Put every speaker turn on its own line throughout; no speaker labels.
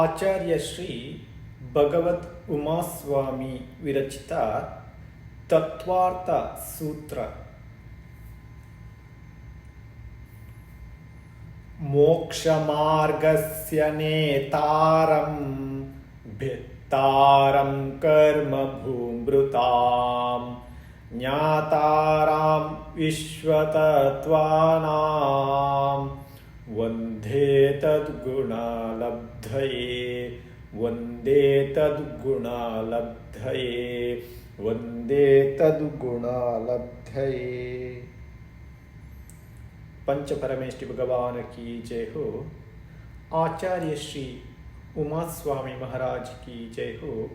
ಆಚಾರ್ಯ ಶ್ರೀ ಭಗವತ್ ಉಮಾಸ್ವಾಮಿ ವಿರಚಿತ ತತ್ವಾರ್ಥ ಸೂತ್ರ मोक्षमार्गस्य नेतारं भित्तारं कर्मभूमृतां ज्ञातारां विश्वतत्त्वानां वंदे तद्गुणालब्धये वंदे तद्गुणालब्धये वंदे तद्गुणालब्धये। पंच परमेष्टि भगवान की जय हो। आचार्य श्री उमा स्वामी महाराज की जय हो।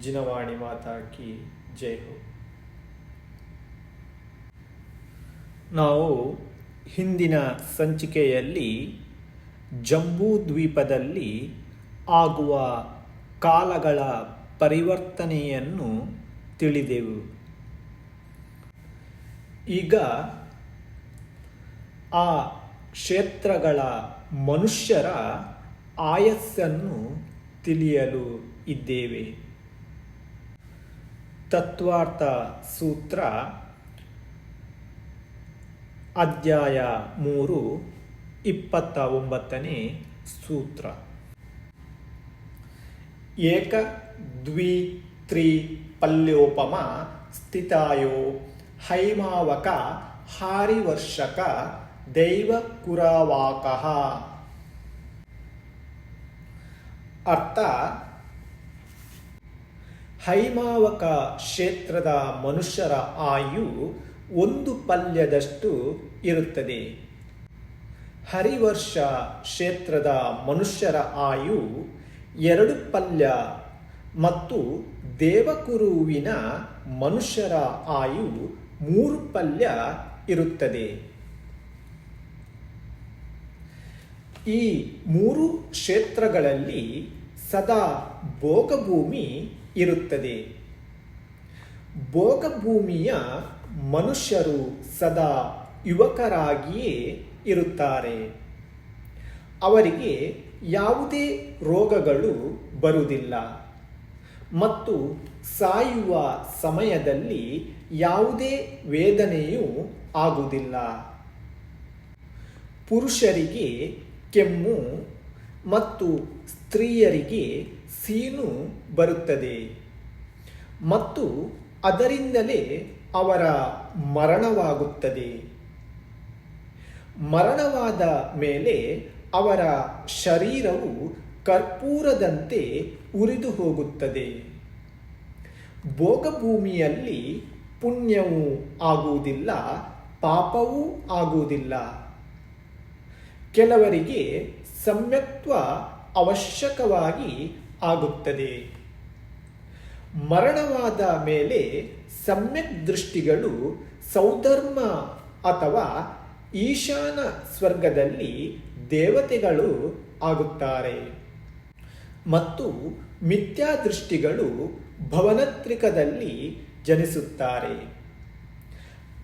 जिनवाणी माता की जय हो। ನಾವು ಹಿಂದಿನ ಸಂಚಿಕೆಯಲ್ಲಿ ಜಂಬೂ ದ್ವೀಪದಲ್ಲಿ ಆಗುವ ಕಾಲಗಳ ಪರಿವರ್ತನೆಯನ್ನು ತಿಳಿದೆವು. ಈಗ ಆ ಕ್ಷೇತ್ರಗಳ ಮನುಷ್ಯರ ಆಯಸ್ಸನ್ನು ತಿಳಿಯಲು ಇದ್ದೇವೆ. ತತ್ವಾರ್ಥ ಸೂತ್ರ ಅಧ್ಯಾಯ ಮೂರು ಇಪ್ಪತ್ತ ಒಂಬತ್ತನೇ ಸೂತ್ರ. ಏಕ ದ್ವಿ ತ್ರಿ ಪಲ್ಯೋಪಮ ಸ್ಥಿತಾಯೋ, ಹೈಮಾವಕ ಹಾರಿವರ್ಷಕ ದೈವ ಕುರವಾಕಃ. ಅರ್ಥ, ಹೈಮಾವಕ ಕ್ಷೇತ್ರದ ಮನುಷ್ಯರ ಆಯು ಒಂದು ಪಲ್ಯದಷ್ಟು ಇರುತ್ತದೆ. ಹರಿವರ್ಷ ಕ್ಷೇತ್ರದ ಮನುಷ್ಯರ ಆಯು ಎರಡು ಪಲ್ಯ ಮತ್ತು ದೇವಕುರುವಿನ ಮನುಷ್ಯರ ಆಯು ಮೂರು ಪಲ್ಯ ಇರುತ್ತದೆ. ಈ ಮೂರು ಕ್ಷೇತ್ರಗಳಲ್ಲಿ ಸದಾ ಭೋಗಭೂಮಿ ಇರುತ್ತದೆ. ಭೋಗಭೂಮಿಯ ಮನುಷ್ಯರು ಸದಾ ಯುವಕರಾಗಿಯೇ ಇರುತ್ತಾರೆ. ಅವರಿಗೆ ಯಾವುದೇ ರೋಗಗಳು ಬರುವುದಿಲ್ಲ. ಮತ್ತು ಸಾಯುವ ಸಮಯದಲ್ಲಿ ಯಾವುದೇ ವೇದನೆಯೂ ಆಗುವುದಿಲ್ಲ. ಪುರುಷರಿಗೆ ಕೆಮ್ಮು ಮತ್ತು ಸ್ತ್ರೀಯರಿಗೆ ಸೀನು ಬರುತ್ತದೆ. ಮತ್ತು ಅದರಿಂದಲೇ ಅವರ ಮರಣವಾಗುತ್ತದೆ. ಮರಣವಾದ ಮೇಲೆ ಅವರ ಶರೀರವು ಕರ್ಪೂರದಂತೆ ಉರಿದು ಹೋಗುತ್ತದೆ. ಭೋಗಭೂಮಿಯಲ್ಲಿ ಪುಣ್ಯವೂ ಆಗುವುದಿಲ್ಲ, ಪಾಪವೂ ಆಗುವುದಿಲ್ಲ. ಕೆಲವರಿಗೆ ಸಮ್ಯಕ್ತ್ವ ಅವಶ್ಯಕವಾಗಿ ಆಗುತ್ತದೆ. ಮರಣವಾದ ಮೇಲೆ ಸಮ್ಯಕ್ ದೃಷ್ಟಿಗಳು ಸೌಧರ್ಮ ಅಥವಾ ಈಶಾನ ಸ್ವರ್ಗದಲ್ಲಿ ದೇವತೆಗಳು ಆಗುತ್ತಾರೆ. ಮತ್ತು ಮಿಥ್ಯಾದೃಷ್ಟಿಗಳು ಭವನತ್ರಿಕದಲ್ಲಿ ಜನಿಸುತ್ತಾರೆ.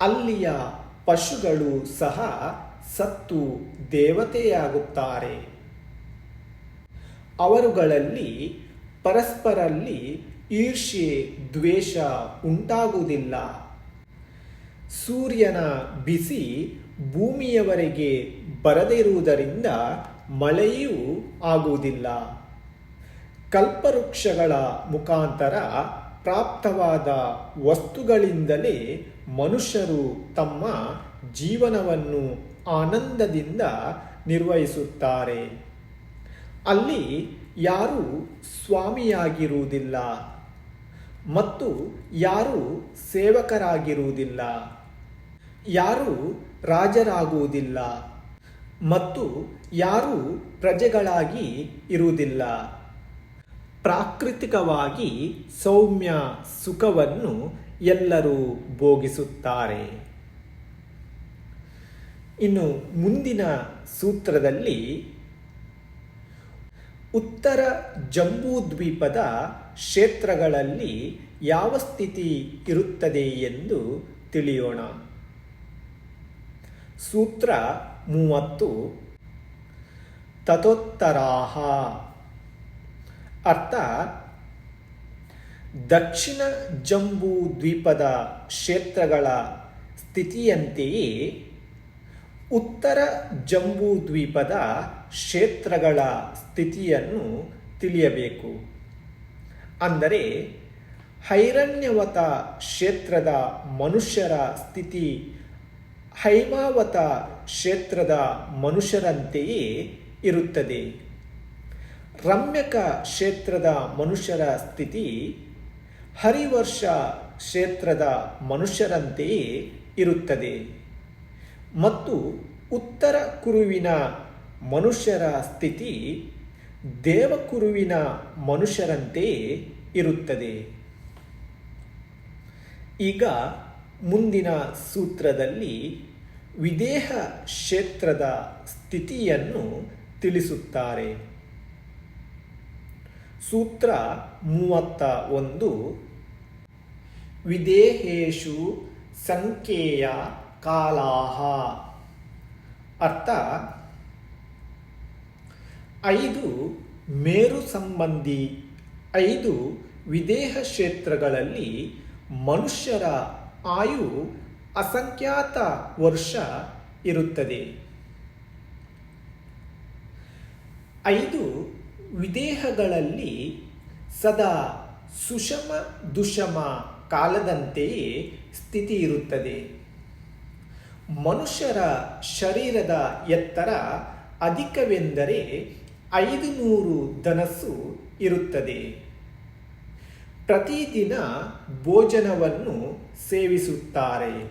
ಅಲ್ಲಿಯ ಪಶುಗಳು ಸಹ ಸತ್ತು ದೇವತೆಯಾಗುತ್ತಾರೆ. ಅವರುಗಳಲ್ಲಿ ಪರಸ್ಪರಲ್ಲಿ ಈರ್ಷ್ಯೆ, ದ್ವೇಷ ಉಂಟಾಗುವುದಿಲ್ಲ. ಸೂರ್ಯನ ಬಿಸಿ ಭೂಮಿಯವರೆಗೆ ಬರದಿರುವುದರಿಂದ ಮಳೆಯೂ ಆಗುವುದಿಲ್ಲ. ಕಲ್ಪವೃಕ್ಷಗಳ ಮುಖಾಂತರ ಪ್ರಾಪ್ತವಾದ ವಸ್ತುಗಳಿಂದಲೇ ಮನುಷ್ಯರು ತಮ್ಮ ಜೀವನವನ್ನು ಆನಂದದಿಂದ ನಿರ್ವಹಿಸುತ್ತಾರೆ. ಅಲ್ಲಿ ಯಾರೂ ಸ್ವಾಮಿಯಾಗಿರುವುದಿಲ್ಲ ಮತ್ತು ಯಾರೂ ಸೇವಕರಾಗಿರುವುದಿಲ್ಲ. ಯಾರೂ ರಾಜರಾಗುವುದಿಲ್ಲ ಮತ್ತು ಯಾರೂ ಪ್ರಜೆಗಳಾಗಿ ಇರುವುದಿಲ್ಲ. ಪ್ರಾಕೃತಿಕವಾಗಿ ಸೌಮ್ಯ ಸುಖವನ್ನು ಎಲ್ಲರೂ ಭೋಗಿಸುತ್ತಾರೆ. ಇನ್ನು ಮುಂದಿನ ಸೂತ್ರದಲ್ಲಿ ಉತ್ತರ ಜಂಬೂದ್ವೀಪದ ಕ್ಷೇತ್ರಗಳಲ್ಲಿ ಯಾವ ಸ್ಥಿತಿ ಇರುತ್ತದೆ ಎಂದು ತಿಳಿಯೋಣ. ಸೂತ್ರ ಮೂವತ್ತು. ತಥೋತ್ತರಾಹ ಅರ್ಥ, ದಕ್ಷಿಣ ಜಂಬೂ ದ್ವೀಪದ ಕ್ಷೇತ್ರಗಳ ಸ್ಥಿತಿಯಂತೆಯೇ ಉತ್ತರ ಜಂಬೂ ದ್ವೀಪದ ಕ್ಷೇತ್ರಗಳ ಸ್ಥಿತಿಯನ್ನು ತಿಳಿಯಬೇಕು. ಅಂದರೆ, ಹೈರಣ್ಯವತ ಕ್ಷೇತ್ರದ ಮನುಷ್ಯರ ಸ್ಥಿತಿ ಹೈಮಾವತ ಕ್ಷೇತ್ರದ ಮನುಷ್ಯರಂತೆಯೇ ಇರುತ್ತದೆ. ರಮ್ಯಕ ಕ್ಷೇತ್ರದ ಮನುಷ್ಯರ ಸ್ಥಿತಿ ಹರಿವರ್ಷ ಕ್ಷೇತ್ರದ ಮನುಷ್ಯರಂತೆಯೇ ಇರುತ್ತದೆ. ಮತ್ತು ಉತ್ತರ ಕುರುವಿನ ಮನುಷ್ಯರ ಸ್ಥಿತಿ ದೇವಕುರುವಿನ ಮನುಷ್ಯರಂತೆಯೇ ಇರುತ್ತದೆ. ಈಗ ಮುಂದಿನ ಸೂತ್ರದಲ್ಲಿ ವಿದೇಹ ಕ್ಷೇತ್ರದ ಸ್ಥಿತಿಯನ್ನು ತಿಳಿಸುತ್ತಾರೆ. ಸೂತ್ರ ಮೂವತ್ತ ಒಂದು. ವಿದೇಹೇಶು ಸಂಖ್ಯೆಯ ಕಾಲಾಹ. ಅರ್ಥ, ಐದು ಮೇರು ಸಂಬಂಧಿ, ಐದು ವಿದೇಹ ಕ್ಷೇತ್ರಗಳಲ್ಲಿ ಮನುಷ್ಯರ ಆಯು ಅಸಂಖ್ಯಾತ ವರ್ಷ ಇರುತ್ತದೆ. ಐದು ವಿದೇಹಗಳಲ್ಲಿ ಸದಾ ಸುಷಮ ದುಷಮ ಕಾಲದಂತೆಯೇ ಸ್ಥಿತಿ ಇರುತ್ತದೆ. ಮನುಷ್ಯರ ಶರೀರದ ಎತ್ತರ ಅಧಿಕವೆಂದರೆ ಐದು ನೂರು ಧನಸ್ಸು ಇರುತ್ತದೆ. ಪ್ರತಿದಿನ ಭೋಜನವನ್ನು ಸೇವಿಸುತ್ತಾರೆ.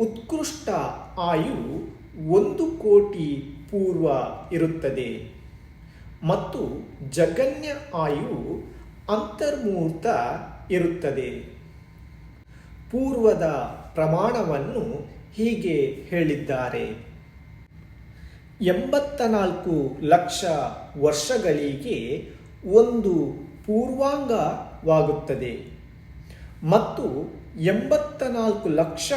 ಉತ್ಕೃಷ್ಟ ಆಯು ಒಂದು ಕೋಟಿ ಪೂರ್ವ ಇರುತ್ತದೆ. ಮತ್ತು ಜಗನ್ಯ ಆಯು ಅಂತರ್ಮೂರ್ತ ಇರುತ್ತದೆ. ಪೂರ್ವದ ಪ್ರಮಾಣವನ್ನು ಹೀಗೆ ಹೇಳಿದ್ದಾರೆ. ಎಂಬತ್ತ ನಾಲ್ಕು ಲಕ್ಷ ವರ್ಷಗಳಿಗೆ ಒಂದು ಪೂರ್ವಾಂಗವಾಗುತ್ತದೆ. ಮತ್ತು ಎಂಬತ್ತ ನಾಲ್ಕು ಲಕ್ಷ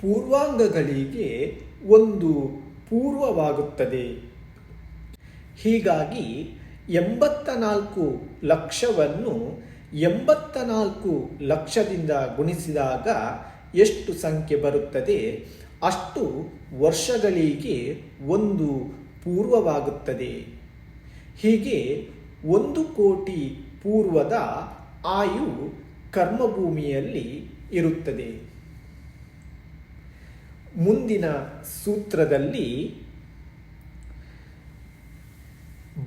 ಪೂರ್ವಾಂಗಗಳಿಗೆ ಒಂದು ಪೂರ್ವವಾಗುತ್ತದೆ. ಹೀಗಾಗಿ ಎಂಬತ್ತ ನಾಲ್ಕು ಲಕ್ಷವನ್ನು ಎಂಬತ್ತ ನಾಲ್ಕು ಲಕ್ಷದಿಂದ ಗುಣಿಸಿದಾಗ ಎಷ್ಟು ಸಂಖ್ಯೆ ಬರುತ್ತದೆ? ಅಷ್ಟು ವರ್ಷಗಳಿಗೆ ಒಂದು ಪೂರ್ವವಾಗುತ್ತದೆ. ಹೀಗೆ ಒಂದು ಕೋಟಿ ಪೂರ್ವದ ಆಯು ಕರ್ಮಭೂಮಿಯಲ್ಲಿ ಇರುತ್ತದೆ. ಮುಂದಿನ ಸೂತ್ರದಲ್ಲಿ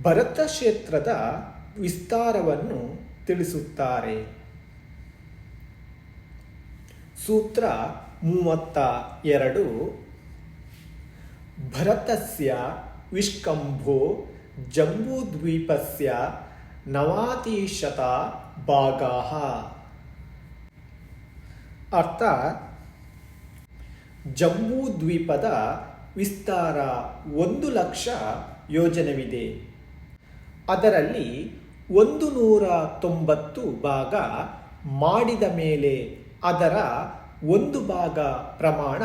ಭರತ ಕ್ಷೇತ್ರದ ವಿಸ್ತಾರವನ್ನು ತಿಳಿಸುತ್ತಾರೆ. ಸೂತ್ರ ಮೂವತ್ತ ಎರಡು, ಭರತಸ್ಯ ವಿಷ್ಕಂಭೋ ಜಂಬೂದ್ವೀಪಸ್ಯ ನವಾತಿಶತ ಭಾಗ ಅರ್ಥ ಜಂಬೂದ್ವೀಪದ ವಿಸ್ತಾರ ಒಂದು ಲಕ್ಷ ಯೋಜನವಿದೆ. ಅದರಲ್ಲಿ ಒಂದು ನೂರ ತೊಂಬತ್ತು ಭಾಗ ಮಾಡಿದ ಮೇಲೆ ಅದರ ಒಂದು ಭಾಗ ಪ್ರಮಾಣ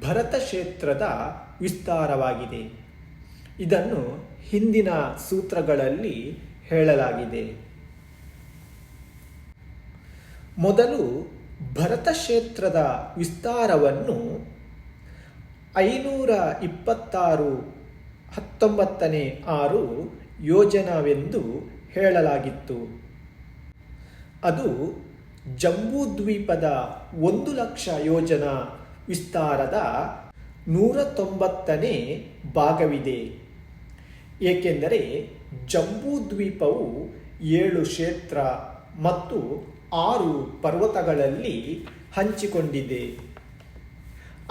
ಭರತ ಕ್ಷೇತ್ರದ ವಿಸ್ತಾರವಾಗಿದೆ. ಇದನ್ನು ಹಿಂದಿನ ಸೂತ್ರಗಳಲ್ಲಿ ಹೇಳಲಾಗಿದೆ. ಮೊದಲು ಭರತ ಕ್ಷೇತ್ರದ ವಿಸ್ತಾರವನ್ನು ಐನೂರ ಇಪ್ಪತ್ತಾರು ಹತ್ತೊಂಬತ್ತನೇ ಆರು ಯೋಜನವೆಂದು ಹೇಳಲಾಗಿತ್ತು. ಅದು ಜಂಬೂದ್ವೀಪದ ಒಂದು ಲಕ್ಷ ಯೋಜನಾ ವಿಸ್ತಾರದ ನೂರ ತೊಂಬತ್ತನೇ ಭಾಗವಿದೆ. ಏಕೆಂದರೆ ಜಂಬೂದ್ವೀಪವು ಏಳು ಕ್ಷೇತ್ರ ಮತ್ತು ಆರು ಪರ್ವತಗಳಲ್ಲಿ ಹಂಚಿಕೊಂಡಿದೆ.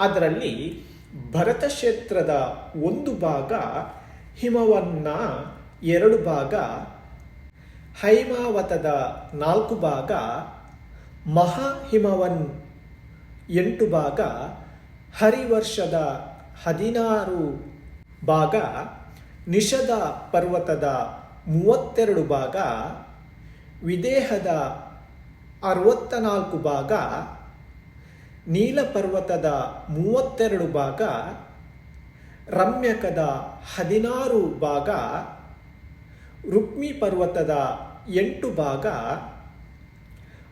ಅದರಲ್ಲಿ ಭರತ ಕ್ಷೇತ್ರದ ಒಂದು ಭಾಗ, ಹಿಮವನ್ನ ಎರಡು ಭಾಗ, ಹೈಮಾವತದ ನಾಲ್ಕು ಭಾಗ, ಮಹಾಹಿಮವನ್ ಎಂಟು ಭಾಗ, ಹರಿವರ್ಷದ ಹದಿನಾರು ಭಾಗ ನಿಷದ ಪರ್ವತದ ಮೂವತ್ತೆರಡು ಭಾಗ, ವಿದೇಹದ ಅರವತ್ತ ನಾಲ್ಕು ಭಾಗ ನೀಲಪರ್ವತದ ಮೂವತ್ತೆರಡು ಭಾಗ, ರಮ್ಯಕದ ಹದಿನಾರು ಭಾಗ, ರುಕ್ಮಿ ಪರ್ವತದ ಎಂಟು ಭಾಗ,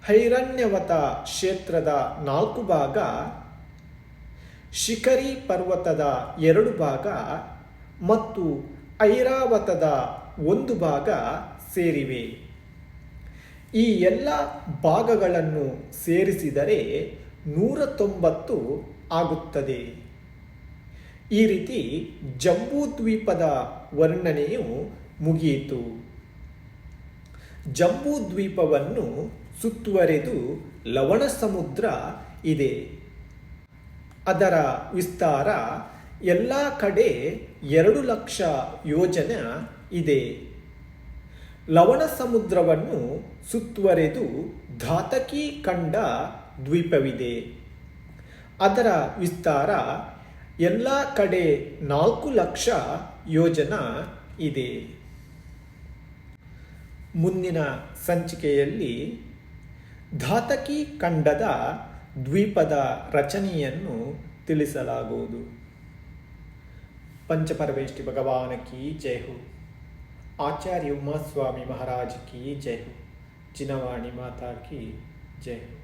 ಹೈರಣ್ಯವತ ಕ್ಷೇತ್ರದ ನಾಲ್ಕು ಭಾಗ, ಶಿಖರಿ ಪರ್ವತದ ಎರಡು ಭಾಗ ಮತ್ತು ಐರಾವತದ ಒಂದು ಭಾಗ ಸೇರಿವೆ. ಈ ಎಲ್ಲ ಭಾಗಗಳನ್ನು ಸೇರಿಸಿದರೆ ನೂರ ತೊಂಬತ್ತು ಆಗುತ್ತದೆ. ಈ ರೀತಿ ಜಂಬೂ ದ್ವೀಪದ ವರ್ಣನೆಯು ಮುಗಿಯಿತು. ಜಂಬೂ ದ್ವೀಪವನ್ನು ಸುತ್ತುವರೆದು ಲವಣ ಸಮುದ್ರ ಇದೆ. ಅದರ ವಿಸ್ತಾರ ಎಲ್ಲ ಕಡೆ ಎರಡು ಲಕ್ಷ ಯೋಜನ ಇದೆ. ಲವಣ ಸಮುದ್ರವನ್ನು ಸುತ್ತುವರೆದು ಧಾತಕಿ ಕಂಡ ದ್ವೀಪವಿದೆ. ಅದರ ವಿಸ್ತಾರ ಎಲ್ಲ ಕಡೆ ನಾಲ್ಕು ಲಕ್ಷ ಯೋಜನ ಇದೆ. ಮುಂದಿನ ಸಂಚಿಕೆಯಲ್ಲಿ ಧಾತಕಿ ಖಂಡದ ದ್ವೀಪದ ರಚನೆಯನ್ನು ತಿಳಿಸಲಾಗುವುದು. పంచపరమేష్టి భగవానికి జయహు. ఆచార్య ఉమాస్వామి మహారాజ్కి జయహు. చినవాణి మాతాకి జయహు.